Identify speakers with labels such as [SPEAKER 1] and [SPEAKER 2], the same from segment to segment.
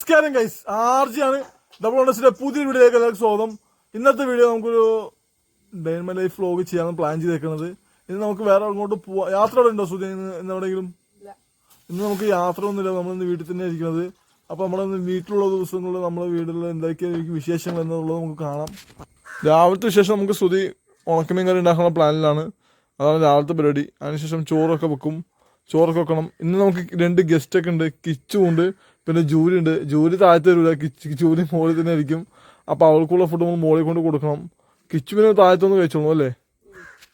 [SPEAKER 1] നമസ്കാരം guys ആർജിയാണ് double ഓണസിന്റെ പുതിയ വീഡിയോയിലേക്ക് എല്ലാവർക്കും സ്വാഗതം. ഇന്നത്തെ വീഡിയോ നമുക്കൊരു ഡൈൻമ ലൈഫ് വ്ലോഗ് ചെയ്യാൻ പ്ലാൻ ചെയ്തേക്കുന്നത്. ഇന്ന് നമുക്ക് വേറെ അങ്ങോട്ട് പോവാ യാത്ര ഉണ്ടോ സുധി ഇന്ന് ഇന്ന് എവിടെയെങ്കിലും? ഇന്ന് നമുക്ക് യാത്ര ഒന്നുമില്ല. നമ്മൾ ഇന്ന് വീട്ടിൽ തന്നെ ഇരിക്കുന്നത്. അപ്പൊ നമ്മളിന്ന് വീട്ടിലുള്ള ദിവസങ്ങളിൽ നമ്മുടെ വീട്ടിൽ എന്തൊക്കെയായിരിക്കും വിശേഷങ്ങൾ എന്നുള്ളത് നമുക്ക് കാണാം. രാവിലത്തെ ശേഷം നമുക്ക് സുധി ഉണക്കമീൻ കറി ഉണ്ടാക്കുന്ന പ്ലാനിലാണ് അതാണ് രാവിലത്തെ പരിപാടി. അതിനുശേഷം ചോറൊക്കെ വെക്കും. ചോറൊക്കെ വെക്കണം. ഇന്ന് നമുക്ക് രണ്ട് ഗസ്റ്റ് ഒക്കെ ഉണ്ട്. കിച്ചും ഉണ്ട്. പിന്നെ ജൂലി ഉണ്ട്. ജൂലി താഴത്ത് വരില്ല കിച്ച് ജൂലി മോളിൽ തന്നെ ആയിരിക്കും അപ്പോൾ അവൾക്കുള്ള ഫുഡ് നമ്മൾ മോളിൽ കൊണ്ട് കൊടുക്കണം. കിച്ചു പിന്നെ താഴത്തൊന്ന് കഴിച്ചോളൂ അല്ലേ?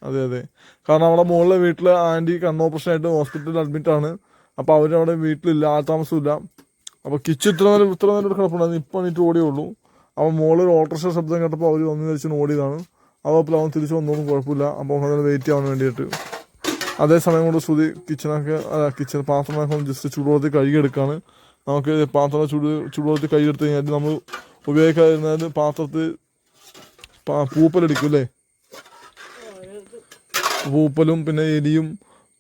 [SPEAKER 1] അതെ അതെ. കാരണം അവിടെ മുകളിലെ വീട്ടിൽ ആന്റി കണ്ണ് ഓപ്പറേഷൻ ആയിട്ട് ഹോസ്പിറ്റലിൽ അഡ്മിറ്റ് ആണ് അപ്പോൾ അവരവിടെ വീട്ടിലില്ല. ആ താമസമില്ല. അപ്പോൾ കിച്ചു ഇത്ര നേരം ഇത്ര നേരം കിടപ്പുണ്ടായിരുന്നു ഇപ്പം എണീറ്റ് ഓടിയേ ഉള്ളൂ. അപ്പോൾ മുകളിൽ ഓട്ടോറിക്ഷ ശബ്ദം കേട്ടപ്പോൾ അവർ വന്നു തിരിച്ചു ഓടിയതാണ്. അപ്പോൾ അവൻ തിരിച്ചു വന്നോളും കുഴപ്പമില്ല. അപ്പോൾ അവൻ വെയിറ്റ് ചെയ്യാൻ വേണ്ടിയിട്ട്. അതേ സമയം കൊണ്ട് ശ്രുതി കിച്ചണൊക്കെ കിച്ചൺ പാത്രങ്ങളൊക്കെ ജസ്റ്റ് ചൂടുവെള്ളത്തിൽ കഴുകിയെടുക്കാണ്. നമുക്ക് പാത്രം ചൂട് ചൂടുവെള്ളത്തിൽ കഴുകിയെടുത്ത് കഴിഞ്ഞാൽ നമ്മൾ ഉപയോഗിക്കാതിരുന്നാൽ പാത്രത്തിൽ പൂപ്പലെടുക്കും അല്ലേ? പൂപ്പലും പിന്നെ എലിയും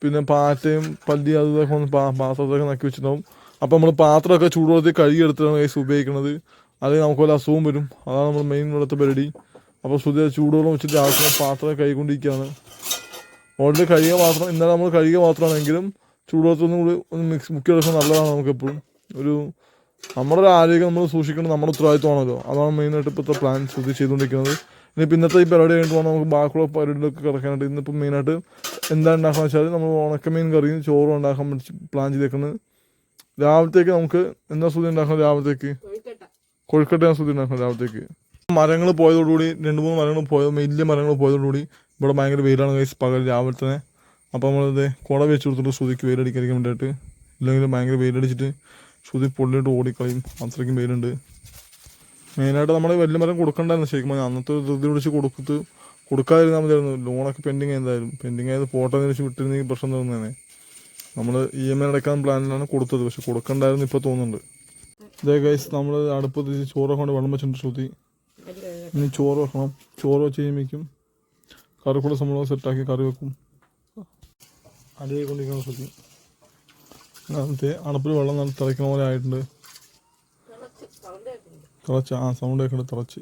[SPEAKER 1] പിന്നെ പാറ്റയും പല്ലി അതൊക്കെ ഇതൊക്കെ പാത്രത്തൊക്കെ നക്കി വെച്ചിട്ടുണ്ടാവും. അപ്പോൾ നമ്മൾ പാത്രമൊക്കെ ചൂടുവെള്ളത്തിൽ കഴുകിയെടുത്തിട്ടാണ് കൈസ് ഉപയോഗിക്കുന്നത്. അല്ലെങ്കിൽ നമുക്ക് വല്ല അസുഖം വരും. അതാണ് നമ്മൾ മെയിൻ ഇവിടുത്തെ പരിപാടി. അപ്പോൾ ശ്രുതി ചൂടുവെള്ളം വെച്ചിട്ട് ആവശ്യം പാത്രം കൈകൊണ്ടിരിക്കുകയാണ് ഓൾറെഡി കഴുകിയ പാത്രം ഇന്നലെ നമ്മൾ കഴുകിയ പാത്രമാണെങ്കിലും ചൂടുവെള്ളത്തൊന്നും കൂടി ഒന്ന് മിക്സ് മുക്കി എടുക്കുന്നത് നല്ലതാണ് നമുക്ക് എപ്പോഴും ഒരു നമ്മുടെ ഒരു ആരോഗ്യം നമ്മൾ സൂക്ഷിക്കേണ്ടത് നമ്മുടെ ഉത്തരവാദിത്വമാണല്ലോ. അതാണ് മെയിനായിട്ട് ഇപ്പോഴത്തെ പ്ലാൻ ശ്രദ്ധ ചെയ്തുകൊണ്ടിരിക്കുന്നത്. ഇനിയിപ്പോൾ ഇന്നത്തെ ഈ പരിപാടി കഴിഞ്ഞിട്ട് വേണം നമുക്ക് ബാക്കിയുള്ള പരിപാടികളൊക്കെ കിടക്കാനായിട്ട് ഇന്നിപ്പോൾ മെയിനായിട്ട് എന്താ ഉണ്ടാക്കുക വെച്ചാൽ നമ്മൾ ഉണക്കമീൻ കറിയും ചോറും ഉണ്ടാക്കാൻ പഠിച്ച് പ്ലാൻ ചെയ്തേക്കുന്നത്. രാവിലത്തേക്ക് നമുക്ക് എന്താ സുതി ഉണ്ടാക്കണം രാവിലത്തേക്ക്? ഞാൻ സുതി ഉണ്ടാക്കണം രാവിലത്തേക്ക്. മരങ്ങൾ പോയതോടുകൂടി രണ്ട് മൂന്ന് മരങ്ങൾ പോയത് വലിയ മരങ്ങൾ പോയതോടുകൂടി ഇവിടെ ഭയങ്കര വെയിലാണ് കൈസ് പകൽ രാവിലെ തന്നെ. അപ്പോൾ നമ്മളത് കുട വെച്ച് കൊടുത്തിട്ട് ശ്രുതിക്ക് വെയിലടിക്കാതിരിക്കാൻ വേണ്ടിയിട്ട് ഇല്ലെങ്കിൽ ഭയങ്കര വെയിലടിച്ചിട്ട് ശ്രുതി പൊള്ളിയിട്ട് ഓടിക്കളയും. അത്രയ്ക്കും വെയിലുണ്ട്. മെയിനായിട്ട് നമ്മൾ വലിയ മരം കൊടുക്കണ്ടായിരുന്നു ശരിക്കും പറഞ്ഞാൽ അന്നത്തെ ധൃതി പിടിച്ച് കൊടുത്ത് കൊടുക്കാതിരുന്നാൽ മതിയായിരുന്നു. ലോണൊക്കെ പെൻഡിങ് എന്തായാലും പെൻഡിങ് ആയത് ഫോട്ടോ വെച്ച് വിട്ടിരുന്നെങ്കിൽ പ്രശ്നം തോന്നുന്നതന്നെ നമ്മൾ ഇ എം ഐ അടക്കാൻ പ്ലാനിലാണ് കൊടുത്തത്. പക്ഷെ കൊടുക്കണ്ടായിരുന്നു ഇപ്പോൾ തോന്നുന്നുണ്ട്. ഇതേ ഗൈസ് നമ്മൾ അടുപ്പ് തിരിച്ച് ചോറൊക്കെ കൊണ്ട് വെള്ളം വെച്ചിട്ടുണ്ട് ശ്രുതി. ഇനി ചോറ് വെക്കണം. ചോറ് വെച്ച് കഴിയുമ്പോഴേക്കും കറിക്കുള്ള സംഭവം സെറ്റാക്കി കറി വെക്കും. അടിയായിക്കൊണ്ടിരിക്കുന്ന ശ്രദ്ധിക്കും അങ്ങനത്തെ അടുപ്പിൽ വെള്ളം നല്ല തിളയ്ക്കുന്ന പോലെ ആയിട്ടുണ്ട്. തിളച്ച് ആ സൗണ്ട് കേൾക്കണ്ട് തിളച്ച്.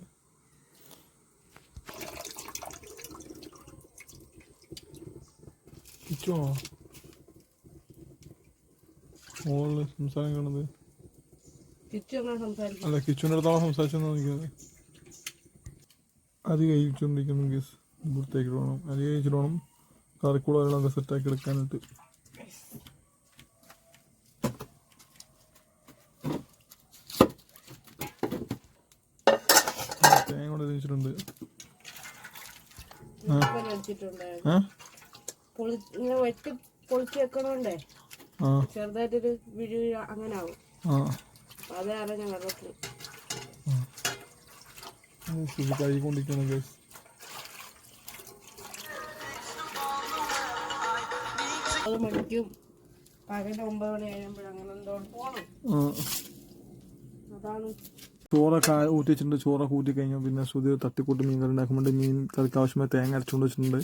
[SPEAKER 1] കിച്ചോ സംസാരിക്കണത് അല്ല കിച്ചുവിന്റെ അടുത്താണ് നിൽക്കുന്നത് അരി കഴിച്ചുകൊണ്ടിരിക്കുന്നു ഗീസ് ഇവിടത്തേക്ക് വേണം അരി കഴിച്ചിട്ട് വേണം വെള്ളം സെറ്റാക്കി എടുക്കാനായിട്ട്. തേങ്ങ കൂടെ തിരിച്ചിട്ടുണ്ട്
[SPEAKER 2] ഇപ്പം അടിച്ചിട്ടുണ്ടായിരുന്നു
[SPEAKER 1] ഏ
[SPEAKER 2] പൊളി ഇങ്ങനെ വെട്ടി പൊളിച്ച് വെക്കണോണ്ടേ ചെറുതായിട്ടൊരു വിഴു അങ്ങനെ ആവും
[SPEAKER 1] ആ.
[SPEAKER 2] അറിയാം ഞാൻ വെള്ളത്തിൽ
[SPEAKER 1] ഇത് കഴുകിക്കൊണ്ടിരിക്കുകയാണ് ഗൈസ്
[SPEAKER 2] അത് മണിക്കും പകൽ ഒമ്പത് മണി കഴിയുമ്പോൾ അങ്ങനെ എന്തോ
[SPEAKER 1] ആ.
[SPEAKER 2] അതാണ്.
[SPEAKER 1] ചോറൊക്കെ ആ- ഊറ്റി വെച്ചിട്ടുണ്ട്. ചോറൊക്കെ ഊറ്റി കഴിഞ്ഞു. പിന്നെ സുധി തട്ടിക്കൂട്ട് മീൻ കറി ഉണ്ടാക്കുമ്പോൾ മീൻ കറിക്ക് ആവശ്യമായ തേങ്ങ അരച്ചുകൊണ്ട് വെച്ചിട്ടുണ്ട്.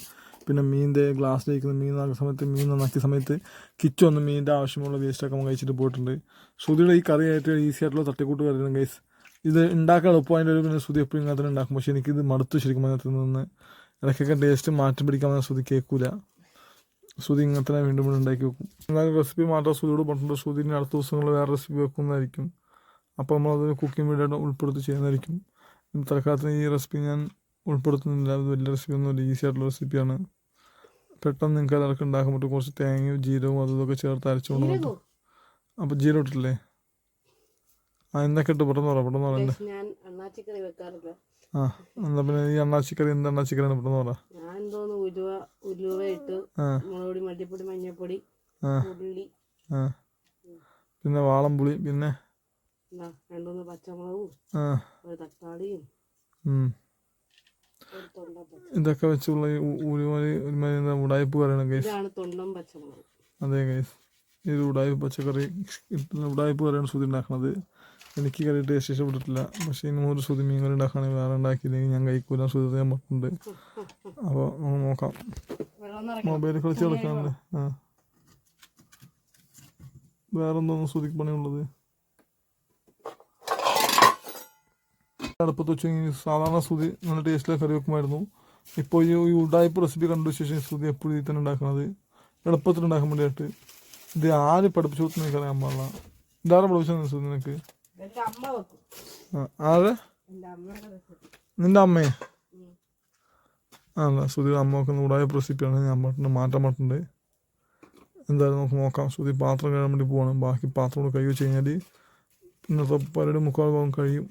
[SPEAKER 1] പിന്നെ മീനിന്റെ ഗ്ലാസ്സിലിരിക്കുന്ന മീൻ നന്നാക്കുന്ന സമയത്ത് മീൻ നന്നാക്കിയ സമയത്ത് കിച്ചു വന്ന് മീനിന്റെ ആവശ്യമുള്ള വേസ്റ്റൊക്കെ നമ്മൾ കഴിച്ചിട്ട് പോയിട്ടുണ്ട്. സുധിയുടെ ഈ കറി ഏറ്റവും ഈസി ആയിട്ടുള്ള തട്ടിക്കൂട്ട് കറിയാണ് ഗൈസ് ഇത് ഉണ്ടാക്കാൻ എളുപ്പമായിട്ട് ഒരു പിന്നെ ശ്രുതി എപ്പോഴും ഇങ്ങനെ ഉണ്ടാക്കും. പക്ഷേ എനിക്കിത് മടുത്തു ശരിക്കും അതിനകത്ത് നിന്ന് ഇടയ്ക്കൊക്കെ ടേസ്റ്റ് മാറ്റി പിടിക്കാൻ ശ്രുതി കേൾക്കൂല. ശ്രുതി ഇങ്ങനത്തെ തന്നെ വീണ്ടും വീണ്ടും ഉണ്ടാക്കി വെക്കും. എന്നാലും റെസിപ്പി മാത്രം ശ്രുതിയോട് പറഞ്ഞിട്ടുണ്ട് ശ്രുതിന്റെ ഇനി അടുത്ത ദിവസങ്ങളിൽ വേറെ റെസിപ്പി വെക്കുന്നതായിരിക്കും. അപ്പോൾ നമ്മളത് കുക്കിംഗ് വീഡിയോ ഉൾപ്പെടുത്തി ചെയ്യുന്നതായിരിക്കും. തൽക്കാലത്തിന് ഈ റെസിപ്പി ഞാൻ ഉൾപ്പെടുത്തുന്നില്ല. അത് വലിയ റെസിപ്പി ഒന്നുമില്ല ഈസി ആയിട്ടുള്ള റെസിപ്പിയാണ് പെട്ടെന്ന് നിങ്ങൾക്ക് അതൊക്കെ ഉണ്ടാക്കാൻ പറ്റും. കുറച്ച് തേങ്ങയും ജീരകവും അതും ഇതൊക്കെ ചേർത്ത് അരച്ചുകൊണ്ട് അപ്പോൾ ജീരകം ഇട്ടില്ലേ ആ എന്തൊക്കെ ഇട്ട് പെട്ടെന്ന് പറ പെട്ടെന്ന് പറയണ്ടേ
[SPEAKER 2] ഞാൻ അണ്ണാച്ചിക്കറി വെക്കാറില്ല.
[SPEAKER 1] ആ എന്നാ പിന്നെ ഈ അണ്ണാച്ചിക്കറി എന്ത് അണ്ണാച്ചിക്കറി പെട്ടെന്ന് പറ.
[SPEAKER 2] ഞാൻ എന്തോന്ന് ഉലുവ ഉലുവ ഇട്ട്
[SPEAKER 1] ആ.
[SPEAKER 2] മുളകുപൊടി മല്ലിപ്പൊടി മഞ്ഞൾപ്പൊടി ഉള്ളി.
[SPEAKER 1] ആ. പിന്നെ വാളംപുളി പിന്നെ?
[SPEAKER 2] രണ്ടുമൂന്ന് പച്ചമുളകും ഒരു തക്കാളിയും
[SPEAKER 1] ഇതൊക്കെ വെച്ചുള്ള ഒരുമാതിരി ഒരുമാതിരി എന്താ ഉടായ്പ് പറയണം ഗൈസ് അതെ ഗൈസ് ഇത് ഉടായ്പ പച്ചക്കറി ഉടായ്പ കറിയാണ് സുതി ഉണ്ടാക്കുന്നത് എനിക്ക് കറി ടേസ്റ്റ് ഇഷ്ടപ്പെട്ടിട്ടില്ല പക്ഷേ ഇനി ഒരു സുതി മീൻ കറി ഉണ്ടാക്കുകയാണെങ്കിൽ വേറെ ഉണ്ടാക്കിയില്ലെങ്കിൽ ഞാൻ കഴിക്കൂല. സുതി ഞാൻ മട്ടുണ്ട് അപ്പോൾ നമുക്ക് നോക്കാം. മൊബൈലിൽ കളിച്ച് കിടക്കാറുണ്ട് ആ. വേറെ എന്തോന്നും സുതിക്ക് പണിയുള്ളത്? അടുപ്പത്ത് വെച്ച് സാധാരണ ശ്രുതി നല്ല ടേസ്റ്റിലെ കറി വെക്കുമായിരുന്നു. ഇപ്പോൾ ഈ ഉടായ്പ റെസിപ്പി കണ്ടു ശേഷം ശ്രുതി എപ്പോഴും ഇതിൽ തന്നെ ഉണ്ടാക്കുന്നത് എളുപ്പത്തിൽ ഉണ്ടാക്കാൻ വേണ്ടിയിട്ട്. ഇത് ആര് പഠിപ്പിച്ചു കൊടുത്തു എനിക്കറിയാൻ പാടില്ല. ഇതാരെ പഠിപ്പിച്ചു ശ്രുതി നിനക്ക്? നിന്റെ അമ്മയെ
[SPEAKER 2] ഉം.
[SPEAKER 1] അല്ല ശ്രുതിയുടെ അമ്മ വെക്കുന്ന കൂടായ പ്രസിപ്പിയാണ് ഞാൻ പറഞ്ഞിട്ട് മാറ്റം പറ്റുന്നുണ്ട് എന്തായാലും നമുക്ക് നോക്കാം. ശ്രുതി പാത്രം കഴിയാൻ വേണ്ടി പോവാണ്. ബാക്കി പാത്രം കൂടെ കൈ വെച്ച് കഴിഞ്ഞാൽ ഇന്നത്തെ പരിപാടി മുക്കാൽ ഭാഗം കഴിയും.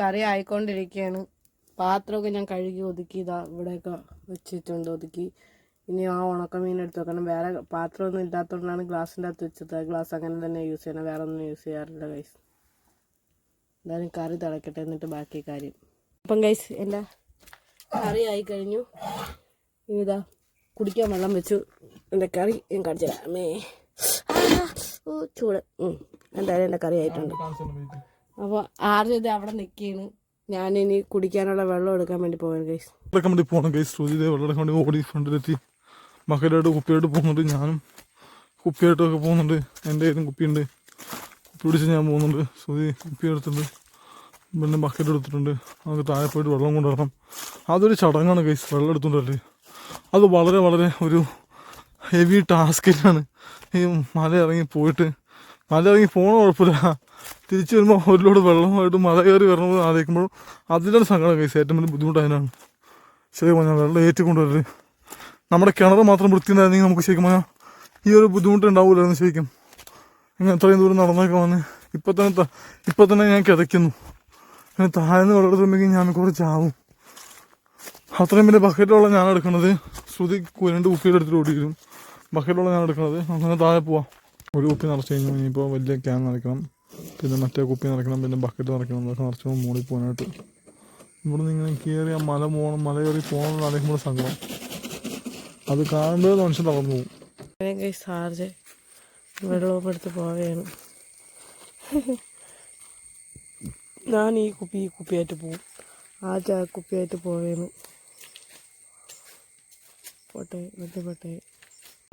[SPEAKER 2] കറി ആയിക്കൊണ്ടിരിക്കുകയാണ്. പാത്രമൊക്കെ ഞാൻ കഴുകി ഒതുക്കി ഇതാ ഇവിടെയൊക്കെ വെച്ചിട്ടുണ്ട് ഒതുക്കി. ഇനി ആ ഉണക്കമീൻ എടുത്ത് വെക്കണം. വേറെ പാത്രമൊന്നും ഇല്ലാത്തതുകൊണ്ടാണ് ഗ്ലാസിന്റെ അകത്ത് വെച്ചത്. ഗ്ലാസ് അങ്ങനെ തന്നെ യൂസ് ചെയ്യണം വേറെ ഒന്നും യൂസ് ചെയ്യാറില്ല ഗൈസ് എന്തായാലും കറി തിളക്കട്ടെ എന്നിട്ട് ബാക്കി കാര്യം. അപ്പം ഗൈസ് എന്റെ കറി ആയി കഴിഞ്ഞു. ഇതാ കുടിക്കാൻ വെള്ളം വെച്ചു. എന്റെ കറി ഞാൻ കാണിച്ചു തരാം. ഓ ചൂട്. എന്തായാലും എന്റെ കറി ആയിട്ടുണ്ട്. അപ്പോൾ ഇത് അവിടെ നിൽക്കുകയാണ്. ഞാനിനി കുടിക്കാനുള്ള വെള്ളം എടുക്കാൻ വേണ്ടി പോകാൻ ഗൈസ്
[SPEAKER 1] എടുക്കാൻ വേണ്ടി പോകണം ഗൈസ് ശ്രുതിയുടെ വെള്ളം എടുക്കാൻ വേണ്ടി ഓടി ഫ്രണ്ടിലെത്തി മക്കളായിട്ട് കുപ്പിയായിട്ട് പോകുന്നുണ്ട് ഞാനും കുപ്പിയായിട്ടൊക്കെ പോകുന്നുണ്ട്. എന്റെ കയ്യിലും കുപ്പിയുണ്ട്. കുപ്പി പിടിച്ച് ഞാൻ പോകുന്നുണ്ട്. സുതി കുപ്പി എടുത്തിട്ടുണ്ട് പിന്നെ ബക്കറ്റ് എടുത്തിട്ടുണ്ട്. നമുക്ക് താഴെ പോയിട്ട് വെള്ളം കൊണ്ടുവരണം. അതൊരു ചടങ്ങാണ് കൈസ് വെള്ളം എടുത്തുകൊണ്ടല്ലേ അത് വളരെ വളരെ ഒരു ഹെവി ടാസ്കിലാണ് ഈ മല ഇറങ്ങി പോയിട്ട്. മല ഇറങ്ങി പോകണ കുഴപ്പമില്ല. തിരിച്ചു വരുമ്പോൾ ഒരു വെള്ളമായിട്ട് മല കയറി വരണമെന്ന് ആലോചിക്കുമ്പോൾ അതിന്റെ ഒരു സങ്കടം കൈസ് ഏറ്റവും വലിയ ബുദ്ധിമുട്ട് അതിനാണ്. ശരി പറഞ്ഞാൽ വെള്ളം ഏറ്റിക്കൊണ്ടുവരൽ നമ്മുടെ കിണർ മാത്രം വൃത്തിയുണ്ടായിരുന്നെങ്കിൽ നമുക്ക് ശരിക്കും പറഞ്ഞാൽ ഈ ഒരു ബുദ്ധിമുട്ട് ഉണ്ടാവില്ലായിരുന്നു ശരിക്കും. ഇങ്ങനെ അത്രയും ദൂരം നടന്നൊക്കെ വന്ന് ഇപ്പം തന്നെ ഇപ്പൊ തന്നെ ഞാൻ കിതയ്ക്കുന്നു ഇങ്ങനെ താഴ്ന്ന് വെള്ളം എടുത്തുണ്ടെങ്കിൽ ഞാൻ കുറച്ച് ആവും അത്രയും പിന്നെ ബക്കറ്റുള്ള ഞാൻ എടുക്കുന്നത് ശ്രുതി കുരണ്ട് കുപ്പിയുടെ എടുത്തിട്ട് ഓടിക്കും ബക്കറ്റുള്ള ഞാൻ എടുക്കുന്നത് അങ്ങനെ താഴെ പോവാം. ഒരു കുപ്പി നിറച്ച് കഴിഞ്ഞാൽ ഇനിയിപ്പോൾ വലിയ ക്യാൻ നിറയ്ക്കണം. പിന്നെ മറ്റേ കുപ്പി നിറയ്ക്കണം. പിന്നെ ബക്കറ്റ് നിറയ്ക്കണം. അതൊക്കെ നിറച്ചുകൊണ്ട് മൂടി പോകാനായിട്ട്. ഇവിടെ നിന്ന് ഇങ്ങനെ കയറി ആ മല പോകണം. മല കയറി പോകണം ആലോചിക്കുമ്പോൾ സങ്കടം. അത് കാണുമ്പോൾ മനുഷ്യൻ തളർന്നു പോകും.
[SPEAKER 2] വെള്ളവും എടുത്ത് പോവുകയാണ്. ഞാൻ ഈ കുപ്പി ഈ കുപ്പിയായിട്ട് പോവും. ആ ചാ കുപ്പിയായിട്ട് പോവുകയാണ് പോട്ടെ മറ്റേ പോട്ടെ.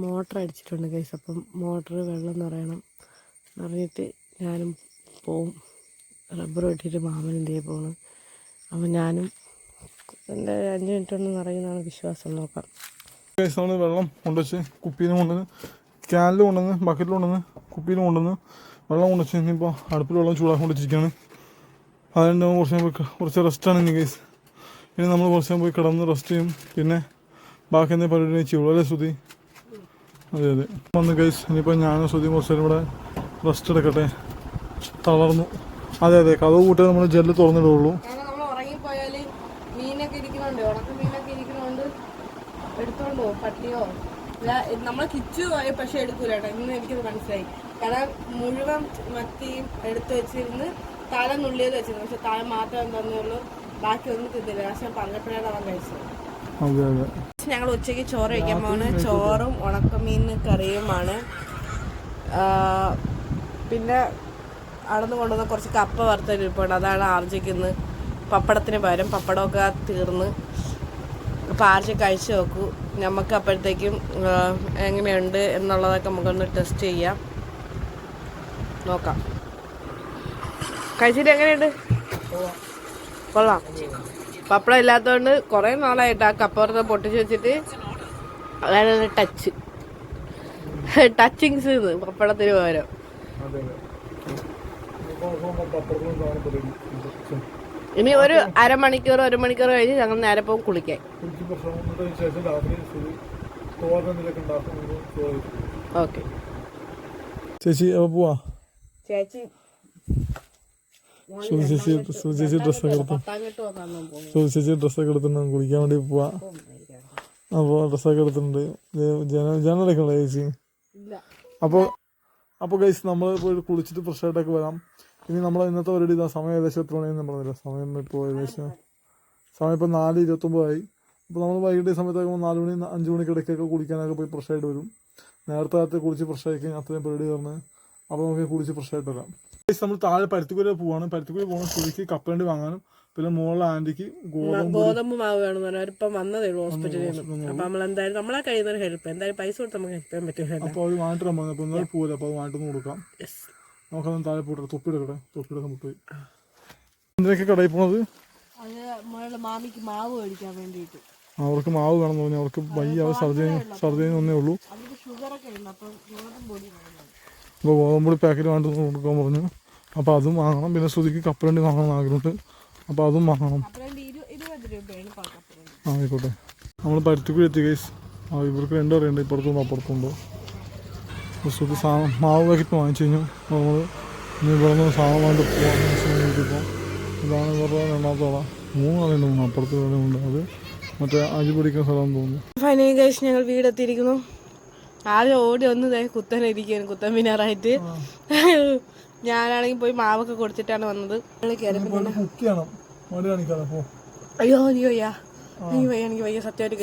[SPEAKER 2] മോട്ടർ അടിച്ചിട്ടുണ്ട് കൈസ് അപ്പം മോട്ടർ വെള്ളം നിറയണം. നിറഞ്ഞിട്ട് ഞാനും പോവും. റബ്ബർ വെട്ടിയിട്ട് മാമൻ എന്ത് ചെയ്യാൻ പോകണം അപ്പം ഞാനും എന്റെ അഞ്ച് മിനിറ്റ് കൊണ്ട് നിറയുന്നതാണ് വിശ്വാസം നോക്കാം.
[SPEAKER 1] വെള്ളം കൊണ്ടുവച്ച് കുപ്പിയിൽ കൊണ്ടുവന്ന് ക്യാനിൽ കൊണ്ടുവന്ന് ബക്കറ്റിൽ കൊണ്ടുവന്ന് കുപ്പിയിൽ കൊണ്ടുവന്ന് വെള്ളം കൊണ്ടുവച്ച് ഇനിയിപ്പോൾ അടുപ്പിൽ വെള്ളം ചൂടാക്കൊണ്ടിരിക്കുകയാണ് അതുകൊണ്ട് കുറച്ച് നേരം പോയി കുറച്ച് റെസ്റ്റാണ് ഇനി കേസ് ഇനി നമ്മൾ കുറച്ച് നേരം പോയി കിടന്ന് റെസ്റ്റ് ചെയ്യും. പിന്നെ ബാക്കി എന്തെങ്കിലും പരിപാടി ചെയ്യുള്ളൂ അല്ലേ ശ്രുതി? അതെ അതെ. വന്ന് ഗൈസ് ഇനിയിപ്പോൾ ഞാനും ശ്രുതി കുറച്ച് നേരം ഇവിടെ റെസ്റ്റ് എടുക്കട്ടെ. തളർന്നു. അതെ അതെ. കഥ കൂട്ടി നമ്മൾ ജെല്ല് തുറന്നിടുള്ളൂ.
[SPEAKER 2] മീനൊക്കെ ഇരിക്കുന്നുണ്ട് ഉണക്ക മീനൊക്കെ ഇരിക്കുന്നുണ്ട് എടുത്തോണ്ട്? പട്ടിയോ? നമ്മളെ കിച്ചു പോയ പക്ഷെ എടുക്കൂലാണ് ഇന്ന് എനിക്കത് മനസ്സിലായി. കാരണം മുഴുവൻ മത്തിയും എടുത്ത് വെച്ചിരുന്ന് തല നുള്ളിയത് വെച്ചിരുന്നു. പക്ഷെ തല മാത്രം തന്നുള്ളൂ ബാക്കി ഒന്നും തിന്നില്ല. പക്ഷെ പറഞ്ഞപ്പോഴാണ് അവൻ കഴിച്ചത്. ഞങ്ങൾ ഉച്ചയ്ക്ക് ചോറ് കഴിക്കാൻ പോകുന്നത് ചോറും ഉണക്കമീൻ കറിയുമാണ്. പിന്നെ അവിടുന്ന് കൊണ്ടുവന്ന കുറച്ച് കപ്പ വറുത്തരിപ്പുണ്ട് അതാണ് ആർജിക്കുന്നത്. പപ്പടത്തിന് പകരം പപ്പടമൊക്കെ തീർന്ന്. അപ്പോൾ കഴിച്ച് നോക്കൂ. നമുക്ക് അപ്പോഴത്തേക്കും എങ്ങനെയുണ്ട് എന്നുള്ളതൊക്കെ നമുക്കൊന്ന് ടെസ്റ്റ് ചെയ്യാം. നോക്കാം. കഴിച്ചിട്ട് എങ്ങനെയുണ്ട്? കൊള്ളാം. പപ്പടം ഇല്ലാത്തതുകൊണ്ട് കുറേ നാളായിട്ട് ആ കപ്പുറത്ത് പൊട്ടിച്ച് വെച്ചിട്ട് അതാണ് ടച്ച് ടച്ചിങ്സ് പപ്പടത്തിന് പകരം. ഇനി ഒരു അരമണിക്കൂർ ഒരു മണിക്കൂർ കഴിഞ്ഞ് ഞങ്ങൾ നേരെ പോകും കുളിക്കാൻ. ഓക്കെ.
[SPEAKER 1] ചേച്ചി പോവാ?
[SPEAKER 2] ചേച്ചി
[SPEAKER 1] ചേച്ചി ചേച്ചി ഡ്രസ്സൊക്കെ എടുത്തു.
[SPEAKER 2] പത്താങ്കെട്ട് വന്നു പോകും
[SPEAKER 1] ഡ്രസ്സൊക്കെ എടുത്തിട്ടുണ്ട് കുളിക്കാൻ വേണ്ടി പോവാ. അപ്പോൾ ഡ്രസ്സൊക്കെ എടുത്തിട്ടുണ്ട്. ജന ജനലൊക്കെ ചേച്ചി?
[SPEAKER 2] ഇല്ല.
[SPEAKER 1] അപ്പോൾ അപ്പോൾ ഗൈസ് നമ്മൾ പോയി കുളിച്ചിട്ട് ഫ്രഷ് ആയിട്ടൊക്കെ വരാം. ഇനി നമ്മൾ ഇന്നത്തെ പരിപാടി ഇതാ സമയം ഏകദേശം എത്ര മണിയെന്ന് പറഞ്ഞില്ല? സമയം ഇപ്പോൾ ഏകദേശം സമയം ഇപ്പോൾ നാല് ഇരുപത്തൊമ്പതായി അപ്പോൾ നമ്മൾ വൈകിട്ട് സമയത്തൊക്കെ നാല് മണി അഞ്ച് മണിക്ക് ഇടയ്ക്കൊക്കെ കുളിക്കാനൊക്കെ പോയി ഫ്രഷ് ആയിട്ട് വരും. നേരത്തെ കാലത്ത് കുളിച്ച് ഫ്രഷ് ആയി കഴിഞ്ഞാൽ അത്രയും പരിപാടി പറഞ്ഞ് അപ്പോൾ നമുക്ക് കുളിച്ച് ഫ്രഷ് ആയിട്ട് വരാം. നമ്മൾ താഴെ പരുത്തിക്കുര പോവാണ്. പരുത്തിക്കുര പോകുന്ന കുളിച്ച് കപ്പലണ്ടി വാങ്ങാനും പിന്നെ മോളെ ആന്റിക്ക് ഗോതമ്പ്
[SPEAKER 2] മാവ് വേണം പറഞ്ഞാൽ അവരിപ്പം വന്നതേ ഉള്ളൂ ഹോസ്പിറ്റലിൽ നിന്ന്. അപ്പൊ നമ്മൾ എന്തായാലും നമ്മളെ കഴിയുന്ന ഒരു ഹെൽപ്പ്. എന്തായാലും പൈസ കൊടുത്ത് നമുക്ക് ഹെൽപ്പ് ചെയ്യാൻ പറ്റില്ല
[SPEAKER 1] അപ്പൊ അത് വാങ്ങിട്ട് വന്നു? അപ്പൊ ഇന്നലെ പോകില്ല അപ്പോൾ അത് വാങ്ങിട്ടൊന്ന് കൊടുക്കാം. നമുക്കതൊന്ന് താഴെ പോട്ടെ തൊപ്പി എടുക്കട്ടെ. തൊപ്പി എടുക്കാൻ പോയി എന്തിനൊക്കെ കടയിൽ പോണത്?
[SPEAKER 2] മാമിക്ക് മാവ് മേടിക്കാൻ വേണ്ടിയിട്ട്.
[SPEAKER 1] അവർക്ക് മാവ് വേണം തോന്നി അവർക്ക് വയ്യ അവർ സർജറി സർജറി ഒന്നേ ഉള്ളൂ.
[SPEAKER 2] അപ്പൊ അപ്പം
[SPEAKER 1] അപ്പോൾ ഗോതമ്പൊടി പാക്കറ്റ് വേണ്ടി കൊടുക്കാൻ പറഞ്ഞു. അപ്പോൾ അതും വാങ്ങണം. പിന്നെ ശ്രുതിക്ക് കപ്പലണ്ടി വാങ്ങണം എന്ന് ആഗ്രഹമുണ്ട്. അപ്പോൾ അതും വാങ്ങണം. ആ ആയിക്കോട്ടെ. നമ്മൾ പരുത്തിക്കുഴി എത്തി കേസ് ആ ഇവർക്ക് രണ്ടും അറിയണ്ട് ഇപ്പുറത്തുണ്ടോ അപ്പുറത്തുണ്ടോ ബസ്സൊക്കെ സാധനം മാവ് പാക്കറ്റ് വാങ്ങിച്ചു കഴിഞ്ഞു. നമ്മൾ ഇനി ഇവിടെ നിന്ന് സാധനം പോകാമെന്ന് വെച്ചിട്ടുണ്ടെങ്കിൽ ഇതാണ് ഇവരുടെ രണ്ടാമത്തെ മൂന്ന് മൂന്നാളുണ്ട് മൂന്ന് അപ്പുറത്ത് ഉണ്ട്. അത് മറ്റേ അരി പിടിക്കുന്ന സ്ഥലം തോന്നുന്നു.
[SPEAKER 2] ഫൈനലി കഴിച്ച് ഞങ്ങൾ വീടെത്തിയിരിക്കുന്നു. ആദ്യം ഓടി ഒന്ന് ദേ കുത്തനെ ഇരിക്കുകയാണ് കുത്തൻ മിനാറായിട്ട്. ഞാനാണെങ്കിൽ പോയി മാവൊക്കെ കൊടുത്തിട്ടാണ് വന്നത്. അയ്യോ അയ്യോ അയ്യാ. എനിക്ക് വയ്യ എനിക്ക് വയ്യ. സത്യമായിട്ട്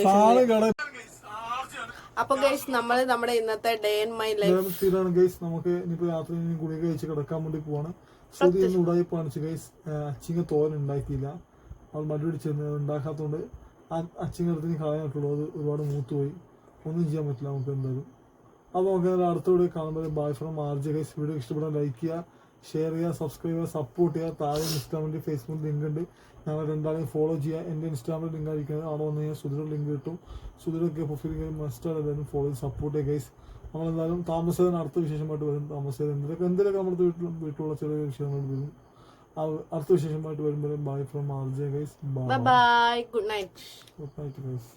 [SPEAKER 2] അപ്പൊ ഗൈസ് നമ്മൾ നമ്മുടെ ഇന്നത്തെ ഡേ ഇൻ മൈ ലൈഫ്
[SPEAKER 1] ഇതാണ് ഗൈസ് നമുക്ക് ഇനിയിപ്പോ രാത്രി ഗുളിക കഴിച്ച് കിടക്കാൻ വേണ്ടി പോവാണ്. ശ്രുതി എന്ന് ഉടായി കാണിച്ചു ഗൈസ് അച്ചിങ്ങ തോരൻ ഉണ്ടാക്കിയില്ല. അവൾ മടി പിടിച്ചിരുന്നു ഉണ്ടാക്കാത്തതുകൊണ്ട് അച്ചിങ്ങ എടുത്ത് കളയാൻ ഒരുപാട് മൂത്തുപോയി. ഒന്നും ചെയ്യാൻ പറ്റില്ല നമുക്ക് എന്തായാലും. അപ്പോൾ നമുക്ക് അടുത്ത വീഡിയോ കാണുമ്പോൾ bye from RG guys video ഇഷ്ടപ്പെടാൻ ലൈക്ക് ചെയ്യുക ഷെയർ ചെയ്യുക സബ്സ്ക്രൈബ് ചെയ്യുക സപ്പോർട്ട് ചെയ്യുക. താഴെ ഇൻസ്റ്റാഗ്രാമിന്റെ ഫേസ്ബുക്ക് ലിങ്ക് ഉണ്ട്. ഞങ്ങൾ രണ്ടാളെയും ഫോളോ ചെയ്യുക. എന്റെ ഇൻസ്റ്റാഗ്രാമിൽ ലിങ്ക് ആയിരിക്കുന്നത് അവിടെ വന്ന് കഴിഞ്ഞാൽ സുധിര ലിങ്ക് കിട്ടും. സുധിരൊക്കെ പ്രൊഫൈൽ മസ്റ്റാണ് എല്ലാവരും ഫോളോ ചെയ്ത് സപ്പോർട്ട് ചെയ്യുക ഗൈസ് നമ്മളെന്തായാലും താമസിച്ചതിന് അടുത്ത വിശേഷമായിട്ട് വരും. താമസേതൻ എന്തൊക്കെ എന്തെങ്കിലും നമ്മുടെ വീട്ടിലും വീട്ടിലുള്ള ചെറിയ വിഷയങ്ങൾ വരും. അടുത്ത വിശേഷമായിട്ട് വരുമ്പോൾ bye from R J guys bye
[SPEAKER 2] bye good night
[SPEAKER 1] good night guys